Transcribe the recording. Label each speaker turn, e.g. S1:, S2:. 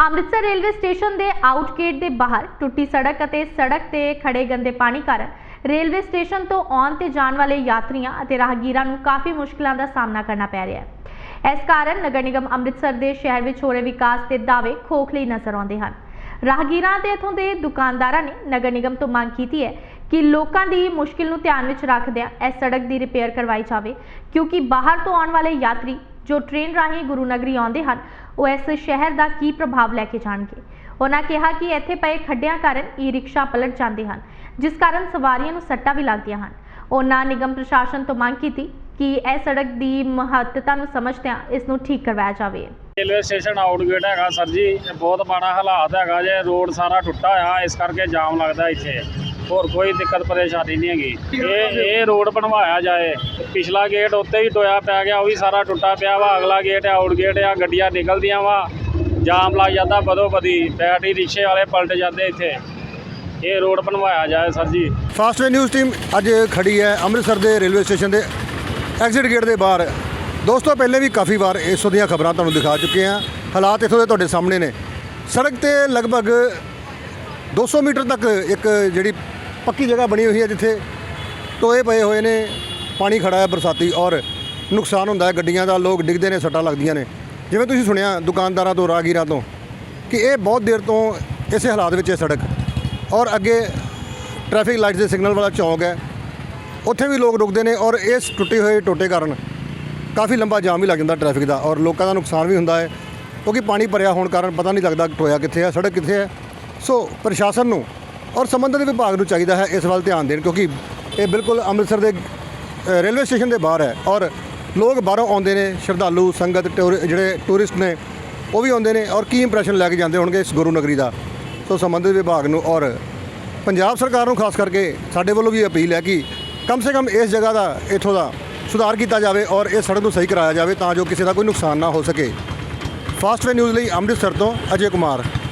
S1: Amritsar railway station ਦੇ ਆਊਟਗੇਟ ਦੇ ਬਾਹਰ ਟੁੱਟੀ ਸੜਕ ਅਤੇ ਸੜਕ ਤੇ ਖੜੇ ਗੰਦੇ ਪਾਣੀ ਕਾਰਨ ਰੇਲਵੇ ਸਟੇਸ਼ਨ ਤੋਂ ਆਉਣ ਤੇ ਜਾਣ ਵਾਲੇ ਯਾਤਰੀਆਂ ਅਤੇ ਰਾਹਗੀਰਾਂ ਨੂੰ ਕਾਫੀ ਮੁਸ਼ਕਲਾਂ ਦਾ ਸਾਹਮਣਾ ਕਰਨਾ ਪੈ ਰਿਹਾ ਹੈ। ਇਸ ਕਾਰਨ ਨਗਰ ਨਿਗਮ ਅੰਮ੍ਰਿਤਸਰ ਦੇ ਸ਼ਹਿਰ ਵਿੱਚ ਹੋ ਰਹੇ ਵਿਕਾਸ ਦੇ ਦਾਅਵੇ ਖੋਖਲੇ ਨਜ਼ਰ ਆਉਂਦੇ ਹਨ। ਰਾਹਗੀਰਾਂ ਤੇ ਇਥੋਂ ਦੇ ਦੁਕਾਨਦਾਰਾਂ ਨੇ ਨਗਰ ਨਿਗਮ ਤੋਂ ਮੰਗ ਕੀਤੀ ਹੈ ਕਿ ਲੋਕਾਂ ਦੀ ਮੁਸ਼ਕਿਲ ਨੂੰ ਧਿਆਨ ਵਿੱਚ ਰੱਖਦਿਆਂ ਇਸ ਸੜਕ ਦੀ ਰਿਪੇਅਰ ਕਰਵਾਈ ਜਾਵੇ, ਕਿਉਂਕਿ ਬਾਹਰ ਤੋਂ ਆਉਣ ਵਾਲੇ ਯਾਤਰੀ ਜੋ ਟ੍ਰੇਨ ਰਾਹੀਂ ਗੁਰੂ ਨਗਰੀ ਆਉਂਦੇ ਹਨ ਉਹ ਇਸ ਸ਼ਹਿਰ ਦਾ ਕੀ ਪ੍ਰਭਾਵ ਲੈ ਕੇ ਜਾਣਗੇ? ਉਹਨਾਂ ਕਿਹਾ ਕਿ ਇੱਥੇ ਪਏ ਖੱਡਿਆਂ ਕਾਰਨ ਈ ਰਿਕਸ਼ਾ ਪਲਟ ਜਾਂਦੇ ਹਨ, ਜਿਸ ਕਾਰਨ ਸਵਾਰੀਆਂ ਨੂੰ ਸੱਟਾਂ ਵੀ ਲੱਗਦੀਆਂ ਹਨ। ਉਹਨਾਂ ਨਿਗਮ ਪ੍ਰਸ਼ਾਸਨ ਤੋਂ ਮੰਗ ਕੀਤੀ ਕਿ ਇਹ ਸੜਕ ਦੀ ਮਹੱਤਤਾ ਨੂੰ ਸਮਝਦਿਆਂ ਇਸ ਨੂੰ ਠੀਕ ਕਰਵਾਇਆ ਜਾਵੇ।
S2: ਰੇਲਵੇ ਸਟੇਸ਼ਨ ਆਊਟਗੇਟ ਹੈਗਾ, ਸਰ ਜੀ ਬਹੁਤ ਮਾੜਾ ਹਾਲਾਤ ਹੈਗਾ ਜੇ, ਰੋਡ ਸਾਰਾ ਟੁੱਟਾ ਹੋਇਆ ਇਸ ਕਰਕੇ ਜਾਮ ਲੱਗਦਾ ਇੱਥੇ। ਹੋਰ ਕੋਈ ਦਿੱਕਤ ਪਰੇਸ਼ਾਨੀ ਨਹੀਂ ਹੈਗੀ। ਇਹ ਇਹ ਰੋਡ ਬਣਵਾਇਆ ਜਾਏ, ਪਿਛਲਾ ਗੇਟ ਉੱਤੇ ਵੀ ਟੋਇਆ ਪੈ ਗਿਆ, ਉਹ ਵੀ ਸਾਰਾ ਟੁੱਟਾ ਪਿਆ ਵਾ, ਅਗਲਾ ਗੇਟ ਆਊਟ ਗੇਟ ਆ, ਗੱਡੀਆਂ ਨਿਕਲਦੀਆਂ ਵਾ, ਜਾਮ ਲੱਗ ਜਾਂਦਾ ਬਦੋ ਬਦੀ ਬੈਟਰੀ ਰਿਕਸ਼ੇ ਵਾਲੇ ਪਲਟ ਜਾਂਦੇ ਇੱਥੇ। ਇਹ ਰੋਡ ਬਣਵਾਇਆ ਜਾਏ, ਸਰ ਜੀ।
S3: ਫਾਸਟਵੇ ਨਿਊਜ਼ ਟੀਮ ਅੱਜ ਖੜੀ ਹੈ ਅੰਮ੍ਰਿਤਸਰ ਦੇ ਰੇਲਵੇ ਸਟੇਸ਼ਨ ਦੇ ਐਗਜ਼ਿਟ ਗੇਟ ਦੇ ਬਾਹਰ। ਦੋਸਤੋ, ਪਹਿਲੇ ਵੀ ਕਾਫੀ ਵਾਰ ਇਸ ਦੀਆਂ ਖਬਰਾਂ ਤੁਹਾਨੂੰ ਦਿਖਾ ਚੁੱਕੇ ਹਾਂ। ਹਾਲਾਤ ਇੱਥੋਂ ਦੇ ਤੁਹਾਡੇ ਸਾਹਮਣੇ ਨੇ। ਸੜਕ ਤੇ ਲਗਭਗ 200 ਮੀਟਰ ਤੱਕ ਇੱਕ ਜਿਹੜੀ ਪੱਕੀ ਜਗ੍ਹਾ ਬਣੀ ਹੋਈ ਹੈ ਜਿੱਥੇ ਟੋਏ ਪਏ ਹੋਏ ਨੇ, ਪਾਣੀ ਖੜਾ ਹੈ ਬਰਸਾਤੀ ਔਰ ਨੁਕਸਾਨ ਹੁੰਦਾ ਹੈ ਗੱਡੀਆਂ ਦਾ, ਲੋਕ ਡਿੱਗਦੇ ਨੇ, ਸੱਟਾਂ ਲੱਗਦੀਆਂ ਨੇ। ਜਿਵੇਂ ਤੁਸੀਂ ਸੁਣਿਆ ਦੁਕਾਨਦਾਰਾਂ ਤੋਂ, ਰਾਹਗੀਰਾਂ ਤੋਂ ਕਿ ਇਹ ਬਹੁਤ ਦੇਰ ਤੋਂ ਇਸੇ ਹਾਲਾਤ ਵਿੱਚ ਹੈ ਸੜਕ ਔਰ ਅੱਗੇ ਟ੍ਰੈਫਿਕ ਲਾਈਟਸ ਦੇ ਸਿਗਨਲ ਵਾਲਾ ਚੌਂਕ ਹੈ। ਉੱਥੇ ਵੀ ਲੋਕ ਰੁਕਦੇ ਨੇ ਔਰ ਇਸ ਟੁੱਟੇ ਹੋਏ ਟੋਟੇ ਕਾਰਨ ਕਾਫੀ ਲੰਬਾ ਜਾਮ ਵੀ ਲੱਗ ਜਾਂਦਾ ਟ੍ਰੈਫਿਕ ਦਾ ਔਰ ਲੋਕਾਂ ਦਾ ਨੁਕਸਾਨ ਵੀ ਹੁੰਦਾ ਹੈ ਕਿਉਂਕਿ ਪਾਣੀ ਭਰਿਆ ਹੋਣ ਕਾਰਨ ਪਤਾ ਨਹੀਂ ਲੱਗਦਾ ਟੋਇਆ ਕਿੱਥੇ ਹੈ, ਸੜਕ ਕਿੱਥੇ ਹੈ। ਸੋ ਪ੍ਰਸ਼ਾਸਨ ਨੂੰ ਔਰ ਸੰਬੰਧਿਤ ਵਿਭਾਗ ਨੂੰ ਚਾਹੀਦਾ ਹੈ ਇਸ ਵੱਲ ਧਿਆਨ ਦੇਣ, ਕਿਉਂਕਿ ਇਹ ਬਿਲਕੁਲ ਅੰਮ੍ਰਿਤਸਰ ਦੇ ਰੇਲਵੇ ਸਟੇਸ਼ਨ ਦੇ ਬਾਹਰ ਹੈ ਔਰ ਲੋਕ ਬਾਹਰੋਂ ਆਉਂਦੇ ਨੇ, ਸ਼ਰਧਾਲੂ, ਸੰਗਤ, ਟੂਰ- ਜਿਹੜੇ ਟੂਰਿਸਟ ਨੇ, ਉਹ ਵੀ ਆਉਂਦੇ ਨੇ ਔਰ ਕੀ ਇੰਪ੍ਰੈਸ਼ਨ ਲੈ ਕੇ ਜਾਂਦੇ ਹੋਣਗੇ ਇਸ ਗੁਰੂ ਨਗਰੀ ਦਾ? ਸੋ ਸੰਬੰਧਿਤ ਵਿਭਾਗ ਨੂੰ ਔਰ ਪੰਜਾਬ ਸਰਕਾਰ ਨੂੰ ਖਾਸ ਕਰਕੇ ਸਾਡੇ ਵੱਲੋਂ ਵੀ ਅਪੀਲ ਹੈ ਕਿ ਕਮ ਸੇ ਕਮ ਇਸ ਜਗ੍ਹਾ ਦਾ, ਇੱਥੋਂ ਦਾ ਸੁਧਾਰ ਕੀਤਾ ਜਾਵੇ ਔਰ ਇਹ ਸੜਕ ਨੂੰ ਸਹੀ ਕਰਾਇਆ ਜਾਵੇ ਤਾਂ ਜੋ ਕਿਸੇ ਦਾ ਕੋਈ ਨੁਕਸਾਨ ਨਾ ਹੋ ਸਕੇ। ਫਾਸਟਵੇ ਨਿਊਜ਼ ਲਈ ਅੰਮ੍ਰਿਤਸਰ ਤੋਂ ਅਜੇ ਕੁਮਾਰ।